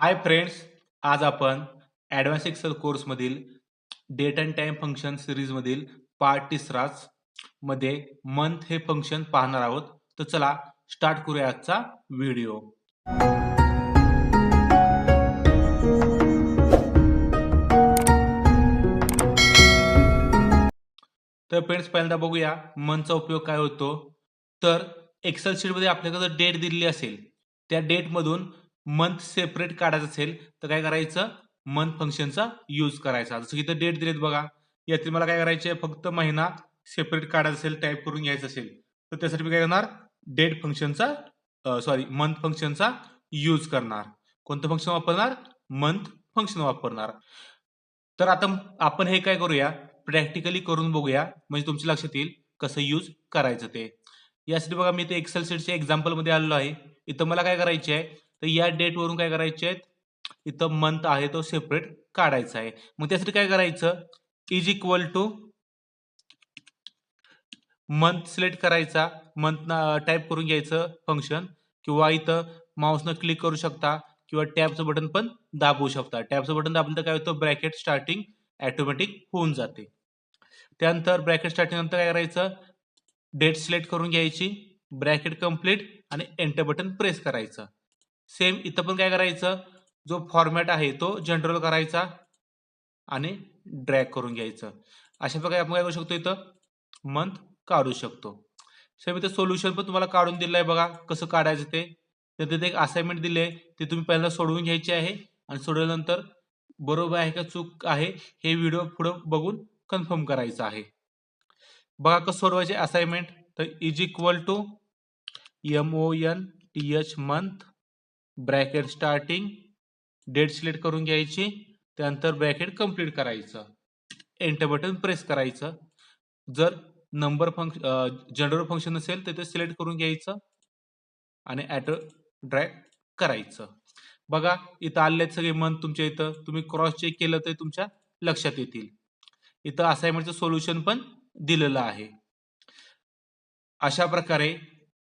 हाय friends आज आपण advance excel कोर्समधील डेट अँड टाइम फंक्शन सिरीजमधील पार्ट तिसराच मध्ये मंथ हे फंक्शन पाहणार आहोत. तर चला स्टार्ट करूया आजचा व्हिडिओ तर फ्रेंड्स पहिल्यांदा बघूया मंथचा उपयोग काय होतो. तर एक्सेल शीटमध्ये आपल्याकडे जर डेट दिलेली असेल त्या डेटमधून मंथ सेपरेट काढायचं असेल तर काय करायचं? मंथ फंक्शनचा यूज करायचा. जसं की इथं डेट दिलेत बघा. यातील मला काय करायचे फक्त महिना सेपरेट काढायचा असेल टाईप करून घ्यायचं असेल तर त्यासाठी मी काय करणार? डेट फंक्शनचा सॉरी मंथ फंक्शनचा यूज करणार. कोणतं फंक्शन वापरणार? मंथ फंक्शन वापरणार. तर आता आपण हे काय करूया? प्रॅक्टिकली करून बघूया. म्हणजे तुमच्या लक्षात येईल कसं यूज करायचं ते. यासाठी बघा मी ते एक्सेल सीटच्या एक्झाम्पलमध्ये आलेलो आहे. इथं मला काय करायचे आहे तर या डेटवरून काय करायचे आहेत? इथं मंथ आहे तो सेपरेट काढायचा आहे. मग त्यासाठी काय करायचं? Is equal to month select करायचा. मंथ टाईप करून घ्यायचं फंक्शन किंवा इथं माऊसनं क्लिक करू शकता. किंवा टॅबचं बटन पण दाबवू शकता. टॅबचं बटन दाबलं तर काय होतं? ब्रॅकेट स्टार्टिंग ॲटोमॅटिक होऊन जाते. त्यानंतर ब्रॅकेट स्टार्टिंग नंतर काय करायचं? डेट सिलेक्ट करून घ्यायची. ब्रॅकेट कंप्लीट आणि एंटर बटन प्रेस करायचं. सेम इथं पण काय करायचं? जो फॉर्मॅट आहे तो जनरल करायचा आणि ड्रॅग करून घ्यायचं. अशा प्रकारे आपण काय करू शकतो इथं? मंथ काढू शकतो. सेम इथं सोल्युशन पण तुम्हाला काढून दिलं आहे बघा कसं काढायचं ते. तर तिथे एक असाइनमेंट दिले आहे ते तुम्ही पहिल्यांदा सोडवून घ्यायचे आहे आणि सोडवल्यानंतर बरोबर आहे का चूक आहे हे व्हिडिओ पुढं बघून कन्फर्म करायचं आहे. बघा कसं सोडवायचे असाइनमेंट तर is equal to M O N T H month bracket starting date select करून घ्यायची त्यानंतर ब्रॅकेट कंप्लीट करायचं. एंटर बटन प्रेस करायचं. जर नंबर फंक्शन जनरल फंक्शन असेल तर ते सिलेक्ट करून घ्यायचं आणि ॲटो ड्रॅग करायचं. बघा इथं आले सगळे मंथ तुमच्या इथं. तुम्ही क्रॉस चेक केलं तर तुमच्या लक्षात येतील. इथं असाइनमेंटचं सोल्युशन पण दिलेलं आहे. अशा प्रकारे